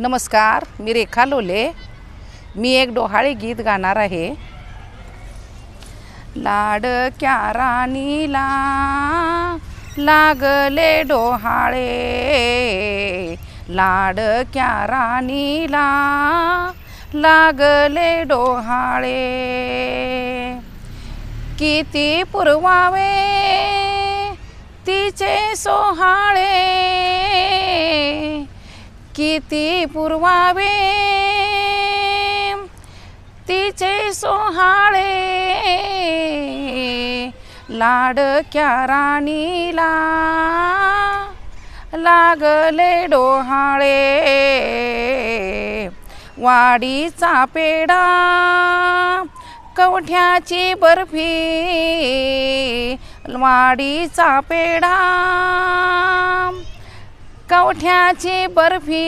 नमस्कार मी रेखा लोले. मी एक डोहाळे गीत गाणार आहे. लाडक्या राणीला लागले डोहाळे. लाडक्या राणीला लागले डोहाळे. किती पुरवावे तिचे सोहाळे. किती पुरवावे. तिचे सोहाळे. लाडक्या राणीला लागले डोहाळे. वाडीचा पेडा कवठ्याची बर्फी. वाडीचा पेढा कवठ्याची बर्फी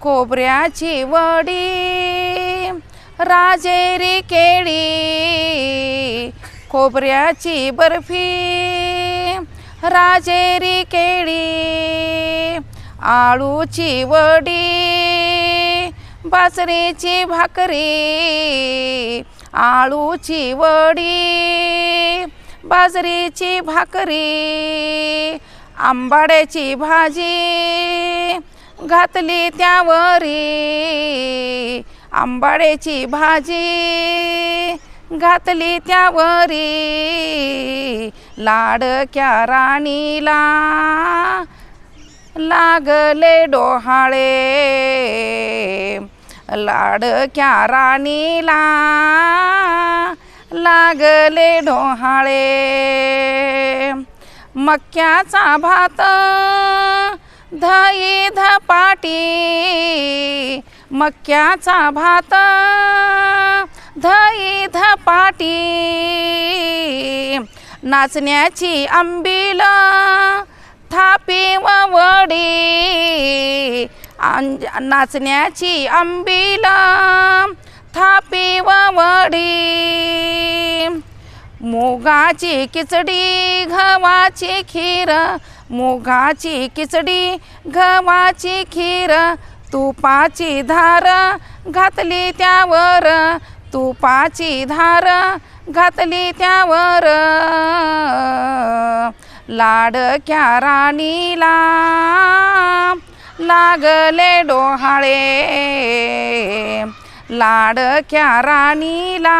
खोबऱ्याची वडी राजेरी केळी खोबऱ्याची बर्फी राजेरी केळी आळूची वडी बासरीची भाकरी आळूची वडी बाजरीची भाकरी आंबाड्याची भाजी घातली त्यावरी. आंबाड्याची भाजी घातली त्यावरी. लाडक्या राणीला लागले डोहाळे. लाडक्या राणीला लागले डोहाळे. मक्याचा भात धये धपाटी मक्याचा भात दही धपाटी नाचण्याची आंबील थापी व वडी नाचण्याची आंबील थापी व वडी. मुगाची खिचडी गव्हाची खीर. मुगाची खिचडी गव्हाची खीर. तुपाची धार घातली त्यावर. तुपाची धार घातली त्यावर. लाडक्या राणीला लागले डोहाळे. लाडक्या राणीला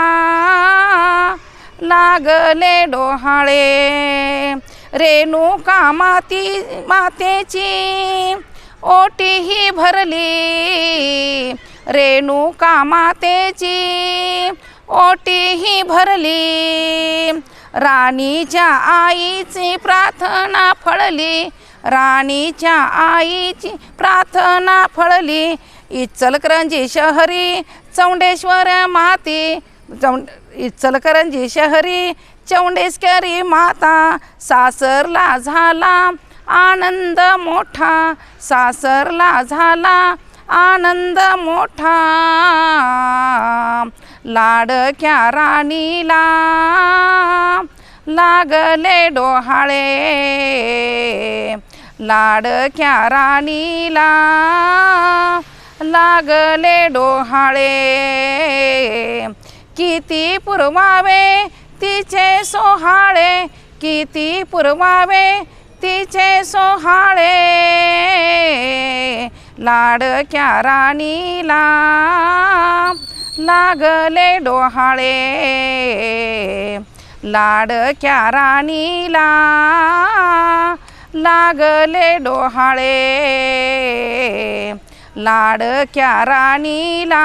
लागले डोहाळे. रेणुका माती मातेची? ओटीही भरली. रेणुका मातेची? ओटीही भरली. राणीच्या आईची प्रार्थना फळली. राणीच्या आईची प्रार्थना फळली. इचलकरंजी शहरी चौंडेश्वर माती चौंड इचलकरंजी शहरी चौंडेश्वरी माता सासरला झाला आनंद मोठा. सासरला झाला आनंद मोठा. लाडक्या राणीला लागले डोहाळे. लाडक्या राणीला लागले डोहाळे. किती पुरवावे तिचे सोहाळे किती पुरवावे तिचे सोहाळे. लाडक्या राणीला लागले डोहाळे. लाडक्या राणीला लागले डोहाळे. लाडक्या राणीला